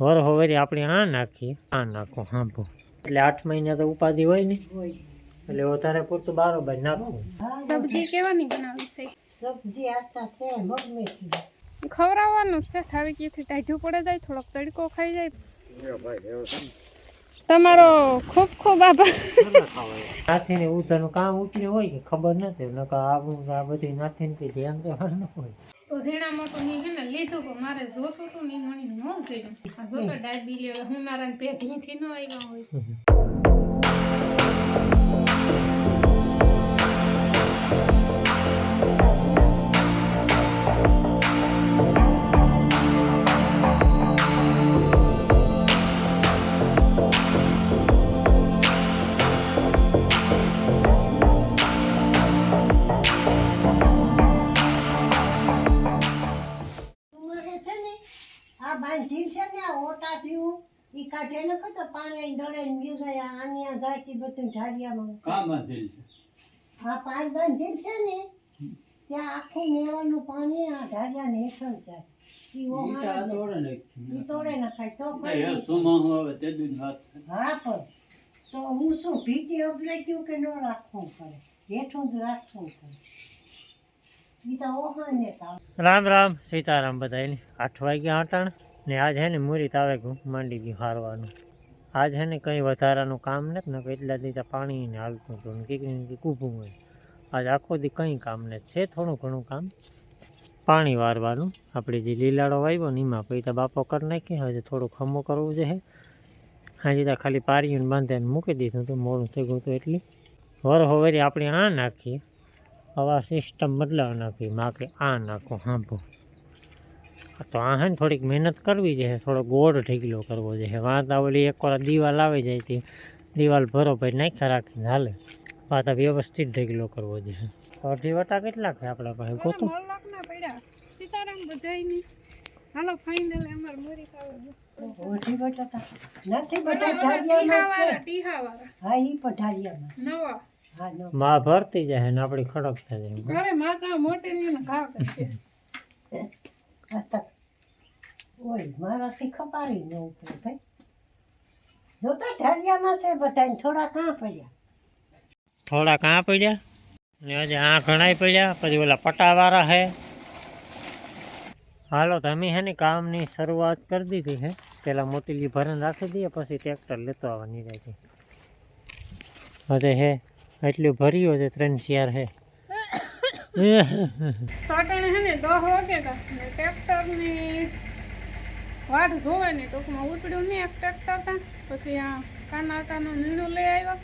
વર હોવેરી આપણે આ નાખીએ આ નાખો હાંભો. એટલે આઠ મહિના તો ઉપાધિ હોય ને. હોય એટલે વધારે પૂરતું બારોબાર ના હા સબ્જી કેવાની બનાવી છે? સબ્જી છે મગ મેથી ખવડાવવાનું છે ઠાવી ક્યાંથી ટાઢું પડે જાય થોડોક તડકો ખાઈ જાય. તમારો ખૂબ ખૂબ આભાર. નાથી ને ઉધારનું કામ ઉતર્યું હોય કે ખબર નથી નકર આ બધી નાથી ને ધ્યાન દેવાનું હોય. તો ઝીણા મોટું નહીં હે ને લીધું, પણ મારે જોતું હતું ને મણી ન જોયું આ જોતો ડાયબી લે હું મારા પેઢીથી ન આવ્યા હોય. દડે ને ગયું જાય જાતી બધું ઢારિયામાં કામ બાંધેલ છે? આ પાર બાંધેલ છે ને ત્યાં આખું મેવાનું પાણી આ ઢારિયાને હેઠળ જાય. ઈ ઈ તો. તોડે નાખ્યું. હા પણ તો હું શું ભીતી અભરાક્યું કે ન રાખવું પડે? હેઠું જ રાખવું પડે. રામ રામ સીતારામ બધા આઠ વાગ્યા હટાણ ને આજ હે ને મુરી તાવે માંડી ગયું હારવાનું. આજ છે ને કંઈ વધારાનું કામ નથી ને એટલા દીધા પાણીને હાલતું હતું કીકરી ને ઊભું હોય. આજ આખો દી કંઈ કામ નથી. છે થોડું ઘણું કામ. પાણી વારવાનું. આપણે જે લીલાડો વાવ્યો ને એમાં પછી બાપો કરી નાખી. હજી થોડું ખમો કરવું છે. હાજી ત્યાં ખાલી પારીને બાંધીને મૂકી દીધું હતું. મોડું થઈ ગયું હતું એટલી. વર હોવેરી આપણે આ નાખીએ. હવે આ સિસ્ટમ બદલાવ નાખી માકે આ નાખો, હાંભો. તો આ હે ને થોડીક મહેનત કરવી છે થોડો ગોળ ઢીકલો કરવો છે. વાંતા ઓલી એક વાર દિવાલ આવી જાય તે દિવાલ ભરો ભાઈ નાખ્યા રાખીને હાલે. વાતા વ્યવસ્થિત ઢીકલો કરવો છે. તો અઢી વટા કેટલા છે આપણા પાસે? ગોતું. સીતારામ બધાયની હાલો ફાઇનલ અમાર મોરી ઓઢી બટાકા નથી બધા છે. ટીહાવાળા. હા ઈ પણ નવા. માં ભરતી જાય ને આપણી ખડક થાય ઘરે માતા ને હતા ઓય મારાથી ખપારી ન ઉપડે ભાઈ જોતા ઢારિયામાં છે બધા થોડા કાં પડ્યા થોડા કાં પડ્યા ને હજી આ ઘણાય પડ્યા પછી ઓલા પટાવાળા હે હાલો તમે હે ને કામની શરૂઆત કરી દીધી હે પેલા મોટીલી ભરણ રાખી દઈએ પછી ટ્રેક્ટર લેતો આવવાની રહેતી હજે હે એટલું ભર્યું છે ત્રણ ચાર હે કાટણે હે ને દહ ને ટ્રેક્ટરની વાટ જોવે ને ટૂંકમાં ઉપડ્યું નહીં એક ટ્રેક્ટર તા પછી આ કાનાટાનો નીણો લઈ આવ્યો.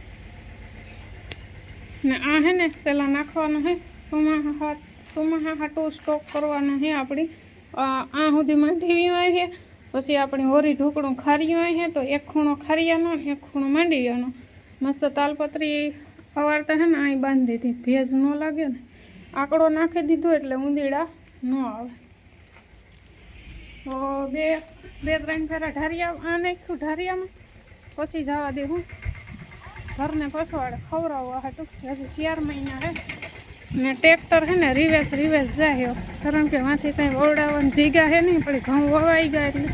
ને આ હે પેલા નાખવાનું હે. સુમાહા હાથ સુમાહા હાટું સ્ટોક કરવાનું હે આપણી. આ સુધી માંડવી હોય છે પછી આપણી હોરી ઢોકળું ખારીયું હોય છે તો એક ખૂણો ખારીયાનો, એક ખૂણો માંડવીનો મસ્ત તાલપત્રી અવારતા હે ને અહીં બાંધી દીધી. ભેજ ન લાગે ને. આંકડો નાખી દીધો એટલે ઉંદીડા ન આવે. તો બે બે, ત્રણ ફેરા ઢારિયા, આ નાખ્યું ઢારિયામાં. પછી જવા દે હું. ઘરને પસવાડે ખવડાવવા હાટું. હજી ચાર મહિના હે. ને ટ્રેક્ટર હે ને રિવેસ રિવેસ જાય કારણ કે માંથી કંઈ ઓરડાવાની જીગા હે નહીં પડી ઘઉં વવાઈ ગયા એટલે.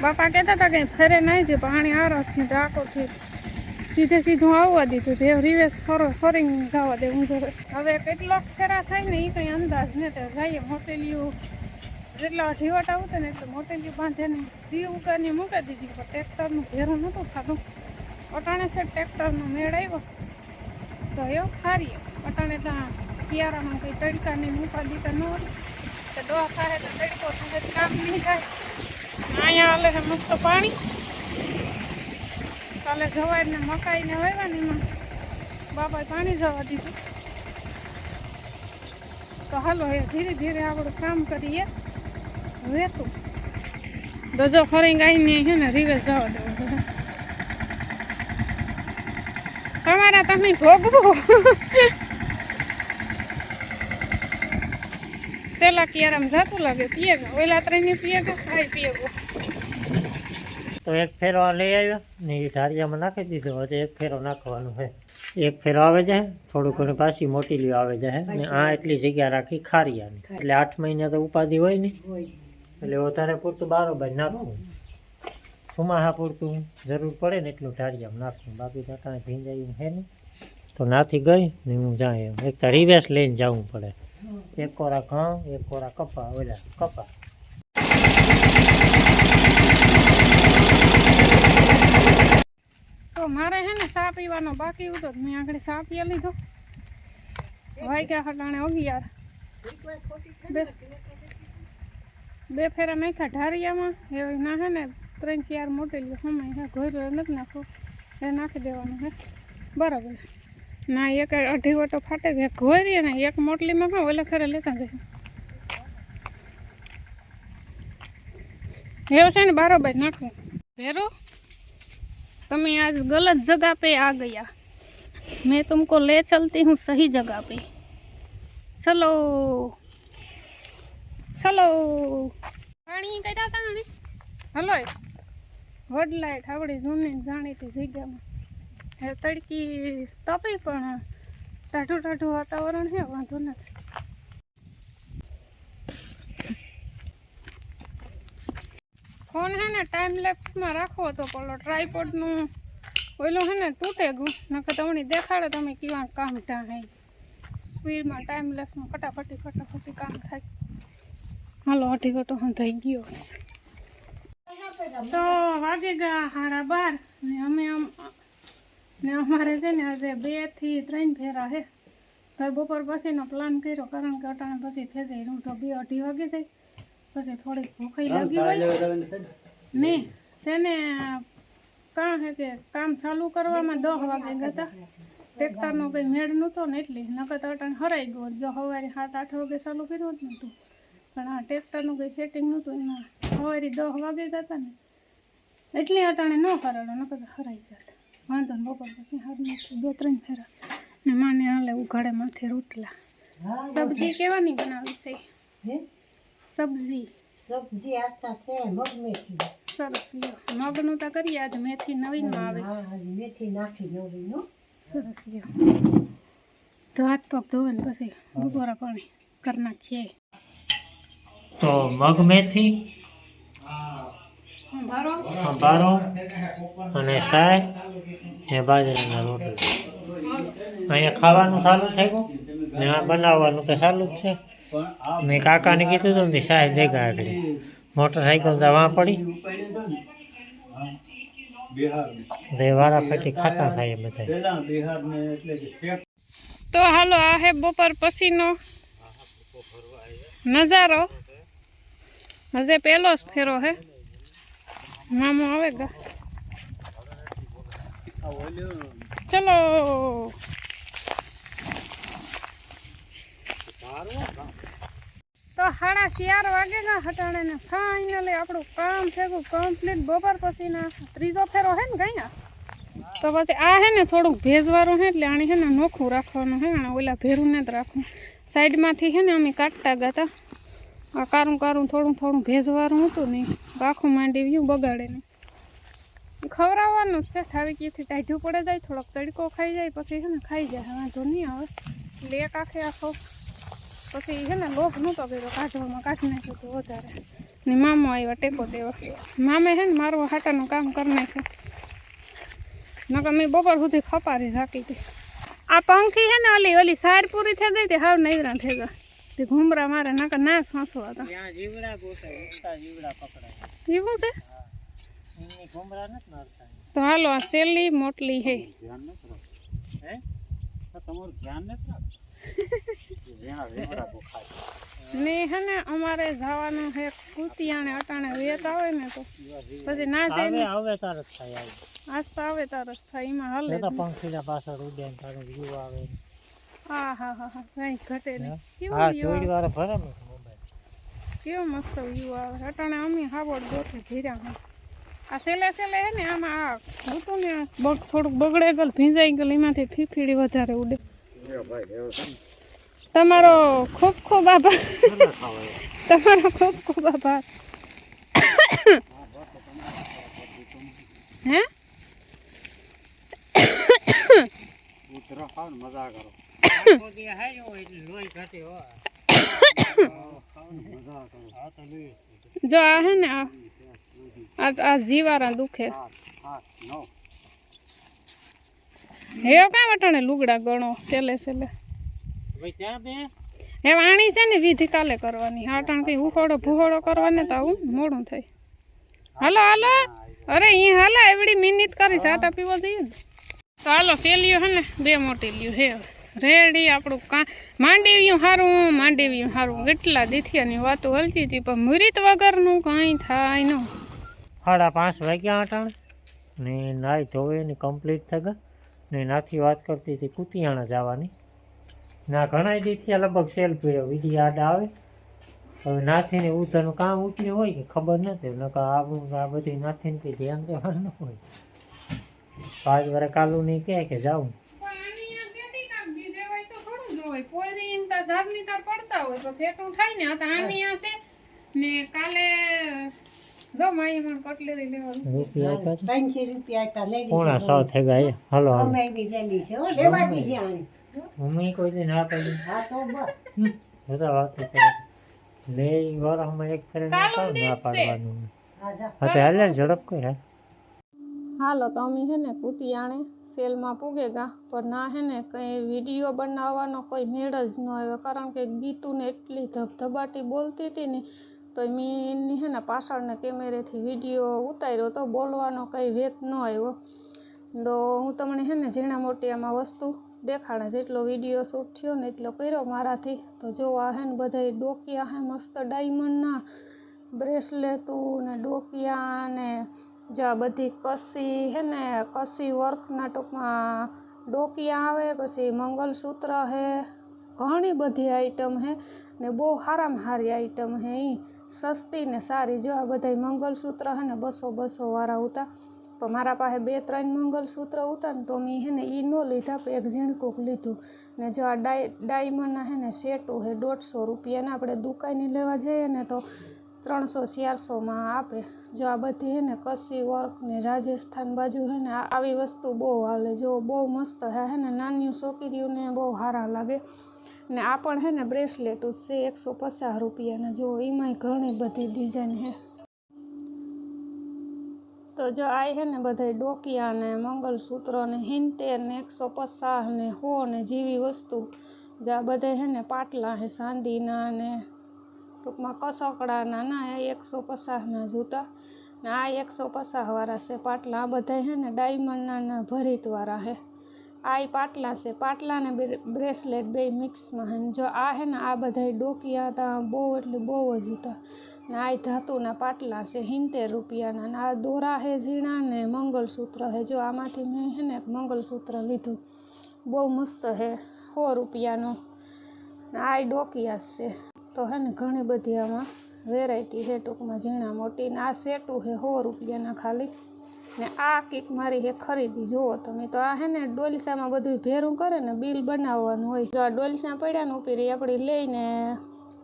બાપા કહેતા હતા કંઈ ફેરે નહીં જે પાણી આરોથી ડાકોથી સીધે સીધું આવવા દીધું તે રિવેસ ફરો ફરીને જવા દે. હું હવે કેટલોક ફેરા થાય ને એ કંઈ અંદાજ ને તે જઈએ મોટેલિયું જેટલા ઢીવટ આવતા ને એટલે મોટેલિયું બાંધીને ધી ઉકાની મૂકી દીધી. પણ ટ્રેક્ટરનું ઘેરું નહોતું ખાધું અટાણે છે ટ્રેક્ટરનો મેળ આવ્યો. તો એ ખારીએ અટાણે ત્યાં શિયાળામાં કંઈ તડકા નહીં મૂકવા દીધા ન હોય. તો દવા થાય તો તડકો કામ નહીં થાય. અહીંયા હાલે મસ્ત પાણી. કાલે જવાય ને મકાઈ ને ને બાપાએ પાણી જવા દીધું. તો હાલો હવે ધીરે ધીરે આપણું કામ કરીએ. વેતું દજો ફરી ગાઈને છે ને રીવે જવા દેવું તમારા તમે ભોગવું. સેલા કિયારામ જાતું લાગે. પીએ ગા ઓલા ત્રણ પીએ ગા ખાઈ પીએ ગો તો એક ફેરો આ લઈ આવ્યો ને એ ઢારિયામાં નાખી દીધો. હવે એક ફેરો નાખવાનો છે. એક ફેરો આવે છે થોડું ઘણું પાછી મોટી લીઓ આવે છે ને આ એટલી જગ્યા રાખી ખારિયાની. એટલે આઠ મહિના તો ઉપાધિ હોય ને. એટલે વધારે પૂરતું બારોબાર નાખવું સુમાહા પૂરતું જરૂર પડે ને એટલું ઢારિયામાં નાખવું. બાકી ટાટા ભીંજાયું છે નહીં. તો નાથી ગઈ ને હું જાય એક તો રિવેસ લઈને જવું પડે. એક કોરા ઘઉં એક કોરા કપા ઓલા કપા. તો મારે હે ને ચા પીવાનો બાકી હતો તો મેં આગળ ચા પી લીધો. વાગ્યા હટાણે અગિયાર બે બે ફેરા નાખ્યા ઢારિયામાં. એ ના હે ને ત્રણ ચાર મોટેલી સમય હે ઘોર્યો નથી નાખવો એ નાખી દેવાનું હે. બરાબર. ના, એક અઢી વટો ફાટે છે. ઘોરીએ ને એક મોટલીમાં કાં ઓલે ફેરે લેતા જાય. એવું છે ને બરાબર નાખવું ભેરો? તમે आज गलत जगह पे आ गया मैं तुमको ले चलती हूँ सही जगह पे चलो चलो પાણી કાઢ્યા હતા ને હલો વડ લાઈટ આપણી જૂની જાણીતી જગ્યામાં એ તડકી તપી પણ ટાઢું ટાઢું વાતાવરણ છે વાંધો નથી ફોન હે ને ટાઈમ લેપ્સમાં રાખવો તો પેલો ટ્રાયપોડનું ઓલું હે ને તૂટે ગયું. નકર તમને દેખાડે તમે કેવા કામ હે સ્પીડમાં ટાઈમ લેપ્સમાં ફટાફટી ફટાફટી કામ થાય. હાલો અઢી વટો થઈ ગયો તો વાગી ગયા સાડા બાર ને અમે આમ ને અમારે છે ને આજે બેથી ત્રણ ફેરા છે તો બપોર પછીનો પ્લાન કર્યો કારણ કે અટાણે પછી થઈ જાય રૂંટો બે અઢી વાગે જાય. પછી થોડીક ભૂખાઈ લાગી હોય. ને? શેને કાં છે કે કામ ચાલુ કરવામાં દસ વાગે ગયા ટેક્ટરનો કંઈ મેળ નહોતો ને એટલી. નકર તો અટાણે હરાઈ ગયો જો સવારે સાત આઠ વાગે ચાલુ કર્યું જ નહોતું પણ આ ટેક્ટરનું કંઈ સેટિંગ નહોતું. એમાં સવારે દસ વાગે ગયા ને. એટલી અટાણે ન કરાડો નકર તો હરાઈ જશે. વાંધો ને બપોર પછી હાથ બે ત્રણ ફેરા. ને માને હાલે ઉઘાડે માથે રોટલા. સબ્જી કેવાની બનાવી છે? હે? સબ્જી. સબ્જી આતા છે મગ મેથી. સરસ. લ્યો મગનું તો કરીએ આજ મેથી નવીનમાં આવે. મેથી નાખી નવીન સરસ લ્યો. તો હાથ પગ ધોવે ને પછી બપોરા પાણી કરી નાખીએ. તો મગ મેથી ભારો સંભારો અને સાય એ બાજરાના રોટલા. અહીંયા ખાવાનું ચાલુ થઈ ગયું ને આ બનાવવાનું તો ચાલુ જ છે. મેં કાકાને કીધું હતું ને સાહેબ ભેગા આગળ. મોટરસાઇકલ તો વાં પડી. ઉપાડી દો ને હા બિહાર તો એ વારા ફેરથી ખાતા થાય એ બધા પેલા બિહાર ને એટલે કે શેખ તો હાલો, આ હે બપોર પછીનો નજારો. હજે પેલો જ ફેરો હે. મામો આવે ગા. ચલો. તો સાડા ચાર વાગે ના હટાણે ને ફાઇનલી આપણું કામ થયું કમ્પ્લીટ બપોર પછીના ત્રીજો ફેરો હે ને ગયા તો પછી આ હે ને થોડુંક ભેજવાળું હે એટલે આને હે ને નોખું રાખવાનું હે અને ઓલા ભેરું ને જ રાખવું સાઈડમાંથી હે ને અમે કાઢતા ગયા આ કારું કારું થોડું થોડું ભેજવાળું હતું ને આખું માંડી વ્યૂ બગાડે ને ખવડાવવાનું જ છે ઠાવી કીથી ટાઢું પડે જાય, થોડોક તડકો ખાઈ જાય, પછી છે ને ખાઈ જાય, વાંધો નહીં આવે. એટલે એક આખે આખો પછી છે ને લોક નહોતો કર્યો કાઢવામાં કાઢી નાખ્યો તો વધારે. ને મામો આવ્યા ટેકો દેવા. મામે છે ને મારું હાટાનું કામ કરી નાખ્યું. નકર મેં બપોર સુધી ખપારી રાખી હતી. આ પંખી છે ને ઓલી ઓલી સાર પૂરી થઈ ગઈ હતી હાવ નૈરા થઈ ગયા. તે ઘૂમરા મારે નકર ના સાંસવા હતા. એવું છે? તો હાલો આ સેલી મોટલી હે? તમારું ધ્યાન નથી રાખતું? જ્યાં વેવડા ગોખાય ને હે ને અમારે જવાનું હે કુતિયાને અટાણે વેત આવે ને તો પછી ના જાય આવે આવે થાય આવે તો આવે તારસ થાય એમાં હાલે તો પાછળ પાછળ ઉડે ને તારો વ્યૂ આવે. હા હા હા હા. કઈ ઘટે નહીં. કેવો હા ચોરી વાળો ભરે ને કેવો મસ્ત વ્યૂ આવે. અટાણે અમે હાવડ ગોઠે ધીરા હા આ સેલે સેલે હે ને આમાં આ હતું ને બગ થોડુંક બગડે ગયેલ ભીંજાઈ ગયેલ એમાંથી ફીફીડી વધારે ઉડે. તમારો ખૂબ ખૂબ આભાર. તમારો ખૂબ ખૂબ આભાર. હે? જો આ હે ને આ આ આ જીવારા દુખે. હે કાં વટાણે લુગડા ગણો? છેલ્લે છેલ્લે. ભાઈ ત્યાં બે? એ વાણી છે ને વિધિ કાલે કરવાની. આટાણ કઈ ઉખોડો ભૂખોડો કરવાને તો હું મોડું થઈ હાલો હાલો. અરે ઈ હાલો એવડી મિનિટ કરી સાતા પીવા જઈએ ને. તો હાલો સેલ્યું હે ને બે મોટી લ્યો. હે રેડી આપણું કા માંડેવ્યું સારું માંડેવ્યું સારું એટલા દીથિયાની વાતો હલતી હતી પણ મુરીત વગરનું કાંઈ થાય ન. સાડા પાંચ વાગ્યા અટાણ ને નાહી ધોવે ને કમ્પ્લીટ થઈ ને નાથી વાત કરતી હતી કુતિયાણા જવાની. ના ઘણા દિવસે લગભગ સેલ પીડ્યો વિધિ આડ આવે. હવે નાથીને ઉધરનું કામ ઉતર્યું હોય કે ખબર નથી આવું આ બધી નાથીને કંઈ ધ્યાન દેવાનું હોય. પાંચ વાર કાલું નહીં કહે કે જાઉં. પડતા હોય તો સેટું થાય ને કાલે જો માઈ મને કટલેરી લેવાનું. રૂપિયા આપ્યા હતા. રૂપિયા હતા લઈ પોણા સો થઈ ગયા હાલો હાલો. અમે એવી લેલી છે હો લેવાતી છે આની. મમ્મી કોઈ ના પાડી હા તો બસ. બધા વાતો કરે લે વરસમાં એક ફેરે ના કાલો કહું ના દિવસ છે. પાડવાનું. હા તો હાલે ઝડપ કર હા. હાલો તો અમે હે ને કુતિયાણે સેલમાં પૂગે ગા પણ ના હે ને કંઈ વીડિયો બનાવવાનો કોઈ મેળ જ ન આવ્યો. કારણ કે ગીતુને એટલી ધબધબાટી બોલતી હતી ને તો મેં એની હે ને પાછળના કેમેરેથી વીડિયો ઉતાર્યો તો બોલવાનો કંઈ વેત ન આવ્યો. તો હું તમને હે ને ઝીણા મોટી આમાં વસ્તુ દેખાડે જેટલો વીડિયો શૂટ થયો ને એટલો કર્યો મારાથી. તો જો આ હે ને બધા ડોકિયા હે મસ્ત ડાયમંડના બ્રેસલેટું ને ડોકિયા ને જ્યાં બધી કસી હે ને કસી વર્કના ટૂંકમાં ડોકિયા આવે, પછી મંગલસૂત્ર હે ઘણી બધી આઈટમ હે ને બહુ સારામાં સારી આઈટમ હે એ સસ્તી ને સારી. જો આ બધા મંગલસૂત્ર હે ને બસો બસો વાળા હતા પણ મારા પાસે બે ત્રણ મંગલસૂત્ર હતા ને તો મેં હે ને એ ન લીધા, પણ એક ઝીણકુક લીધું. ને જો આ ડાય, ડાયમંડના હે ને સેટો હે દોઢસો રૂપિયાના, આપણે દુકાને લેવા જઈએ ને તો ત્રણસો ચારસોમાં આપે. જો આ બધી હે ને કસી વર્ક ને રાજસ્થાન બાજુ હે ને આવી વસ્તુ બહુ હાલે. જો બહુ મસ્ત હે ને નાની છોકરીઓને બહુ સારા લાગે. ને આ પણ છે ને બ્રેસલેટ છે, એકસો પચાસ રૂપિયાના જો, એમાંય ઘણી બધી ડિઝાઇન હે. તો જો આ હે ને બધા ડોકિયા ને મંગલસૂત્ર ને હિંતેર ને એકસો પચાસ ને હો ને જેવી વસ્તુ. જે આ બધા છે ને પાટલા હે, સાંદીના ને ટૂંકમાં કસકડાના, ના એ એકસો પચાસના જૂતા ને આ એકસો પચાસવાળા છે પાટલા. આ બધા છે ને ડાયમંડના ભરીતવાળા છે આ એ પાટલા છે. પાટલા અને બ્રેસલેટ બે મિક્સમાં છે જો આ હે ને આ બધા ડોકિયા હતા બહુ એટલે બહુ જ હતા. ને આ ધાતુના પાટલા છે હિંતેર રૂપિયાના. ને આ દોરા હે ઝીણા ને મંગલસૂત્ર હે. જો આમાંથી મેં હે ને એક મંગલસૂત્ર લીધું. બહુ મસ્ત હે, સો રૂપિયાનું. ને આ ડોકિયા છે. તો હે ને ઘણી બધી આમાં વેરાયટી હે ટૂંકમાં ઝીણા મોટી. ને આ સેટું છે સો રૂપિયાના ખાલી. ને આ કીક મારી હે ખરીદી. જુઓ તમે તો આ હે ને ડોલસામાં બધું ભેરું કરે ને બિલ બનાવવાનું હોય. જો આ ડોલસા પડ્યા ને ઉપરી આપણે લઈને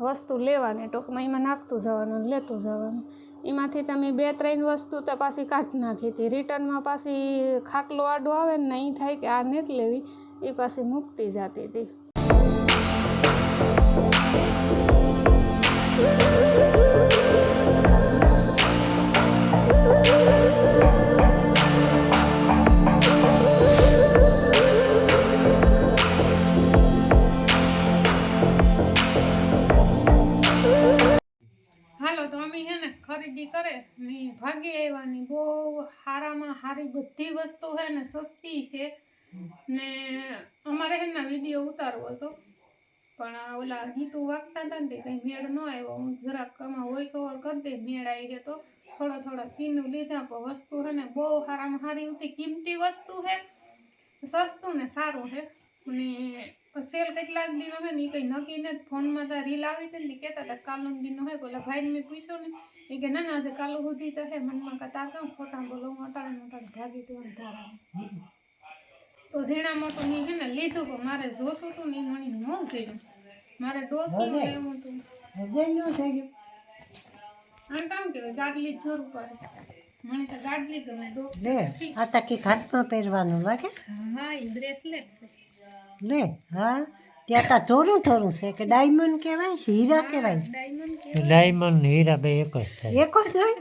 વસ્તુ લેવાની, ટૂંકમાં એમાં નાખતું જવાનું, લેતું જવાનું. એમાંથી તમે બે ત્રણ વસ્તુ તો પાછી કાઢી નાખી હતી. રિટર્નમાં પાછી ખાટલો આડો આવે ને નહીં થાય કે આ નથી લેવી એ પાછી મૂકતી જતી હતી. ભાગી આવ્યાની બહુ સારામાં સારી બધી વસ્તુ છે ને સસ્તી છે. ને અમારે હે વીડિયો ઉતારવો હતો. પણ ઓલા ગીતું વાગતા હતા ને કંઈ મેળ ન આવ્યો. હું જરાક આમાં વોઇસ ઓવર કરી દે મેળ આવી ગયો તો. થોડા થોડા સીનું લીધા પણ વસ્તુ છે ને બહુ સારામાં સારી હતી કિંમતી વસ્તુ છે. સસ્તું ને સારું છે. અને સેલ કેટલાક દિનો હવે ને એ કંઈ નક્કી નથી. ફોનમાં તો રીલ આવી હતી ને કહેતા હતા કાલનું દિન હોય. બોલા ભાઈને મેં પૂછ્યું ને. એ કે ના ના આજે કાલો સુધી તો હે મનમાં કહેતા કેમ ખોટા બોલો હું અટાણે મોટા ભાગી તું ધારા તો ઝીણા મોટું ની હે ને લીધું પણ મારે જોતું હતું ને મને ન જોયું મારે ડોક્યું? એવું હતું. ન આમ કામ કેવાય ગાડલી જરૂર પડે. મને તો ગાડલી ગમે ડોક આ તકી હાથમાં પહેરવાનું લાગે? હા એ બ્રેસલેટ છે. લે હા? ત્યાં તા થોડું થોડું છે કે ડાયમંડ કહેવાય છે હીરા કહેવાય. ડાયમંડ હીરા બે એક જ થાય. એક જ હોય?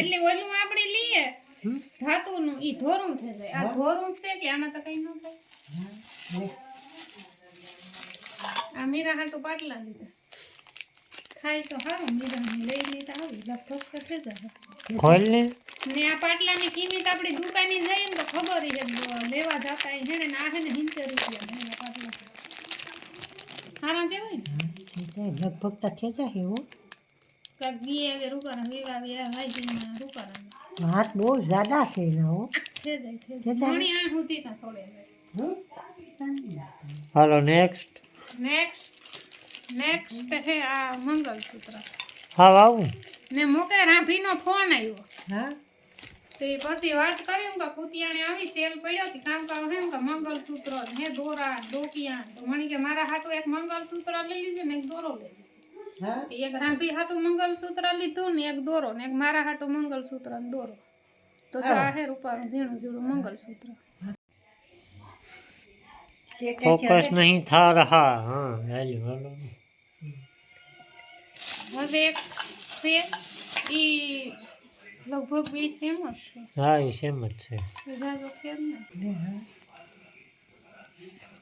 એટલે ઓલું આપણે લઈએ. ધાતુનું ઈ ધોરું થઈ જાય. આ હા. ધોરું છે કે આમાં તો કઈ ન થાય? આ મીરા હાટુ પાટલા લીધા. ખાય તો હારું મીરા લઈ લીધા. આવી લગભગ તો થઈ જાય. ખોલ ને. ને આ પાટલાની કિંમત આપણી દુકાને જઈએ ને તો ખબર છે લેવા જતા હે ને આ છે ને સિત્તેર રૂપિયા ને પાટલા સારા કહેવાય ને? લગભગ તો થઈ જાય હો. કાંક ગી આવે રૂપારા વેવા વેવા વાઈજીના રૂપારા હાથ બહુ જાડા છે એના હો. થઈ જાય થઈ થઈ જાય. જાય. ઘણી આ સુધી ત્યાં સોડે હાલો નેક્સ્ટ નેક્સ્ટ નેક્સ્ટ છે આ મંગલસૂત્ર. હા આવું. ને મોકે રાભીનો ફોન આવ્યો. હા? તે પછી વાત કરી કે કુતિયાણે આવી સેલ પડ્યો હતી કામ કામ એમ કે મંગલસૂત્ર ને દોરા ડોકિયા તો મણી કે મારા હાટુ એક મંગલસૂત્ર લઈ લીધું ને એક દોરો લઈ લીધો. એક રાંધી હાટુ મંગલસૂત્ર લીધું ને એક દોરો ને એક મારા હાટુ મંગલસૂત્ર ને દોરો. તો આ રૂપાનું ઝીણું ઝીણું મંગલસૂત્ર. ફોકસ નહીં થા રહા. હા હાલો હાલો. હવે એક છે ઈ લગભગ બે સેમ જ છે હા એ સેમ જ છે જાજો ફેર ને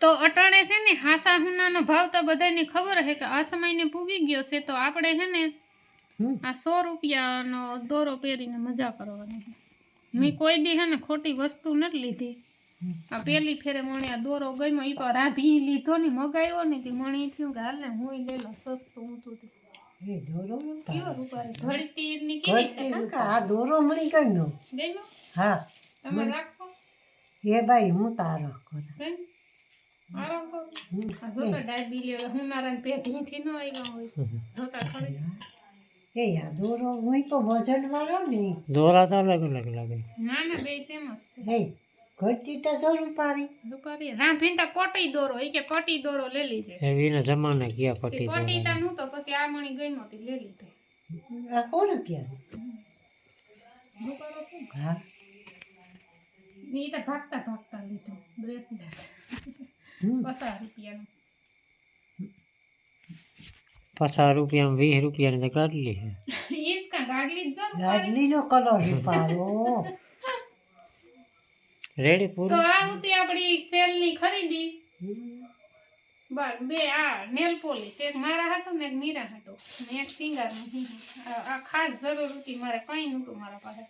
તો અટાણે છે ને હાસા હુનાનો ભાવ તો બધાને ખબર હે કે આ સમયને પૂગી ગયો છે તો આપણે છે ને આ સો રૂપિયાનો દોરો પહેરીને મજા કરવાની મેં કોઈ દી હે ને ખોટી વસ્તુ નથી લીધી. આ પેલી ફેરે મણી આ દોરો ગમ્યો એ પર રાભી લીધો ને મગાવ્યો ને તે મણી થયું કે હાલ ને હું લઈ લો સસ્તું ઊંચું હતું એ દોરો કેવો રૂપારી ની કેવી છે? આ દોરો મળી ગઈ નો. હા. તમે રાખો. એ ભાઈ હું તારો દોરો હોય તો વજન વાળો ને. દોરા તો અલગ અલગ લાગે. ના ના બે સેમ જ છે. ઘટતી તો સો રૂપારી રૂપારી રાંધીને તો પટી દોરો એ કે પટી દોરો લઈ લીજે એવીના જમાના ગયા તે પટી પટી તા નું તો પછી આ મણી ગઈ નહોતી લઈ લીધો. આ સો રૂપિયા રૂપારો છે હા. ઈ તો ભાગતા ભાગતા લીધો બ્રેસલેટ પચાસ રૂપિયાનો. પચાસ રૂપિયા વીસ ઈસ કા ગાડલી જ જો રૂપારી. લાડલીનો કલર રૂપારો રેડી તો આ ઉતી આપણી સેલની ખરીદી. બસ બે આ નેલ પોલિશ. એક મારા હાટો ને એક મીરા હાટો ને એક સિંગાર આ ખાસ જરૂર હતી મારે કંઈ નહોતું મારા પાસે.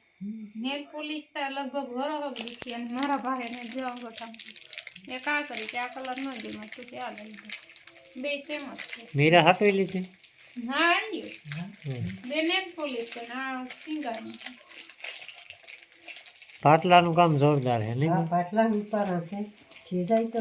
નેલ પોલિશ તો લગભગ વરહ દીધી અને મારા પાસે ને જો અંગોઠામાં એક આ કરી કે આ કલર ન ગમ્યો મેં તે આ લઈ લીધો બે સેમ જ છે. મીરા હાટવી લીધી હા આવ્યું બે નેલ પોલિશ છે ને આ સિંગારનું છે. પાટલાનું કામ જોરદાર છે નહીં પાટલાનું પાટલા હશે છે. થઈ જાય તો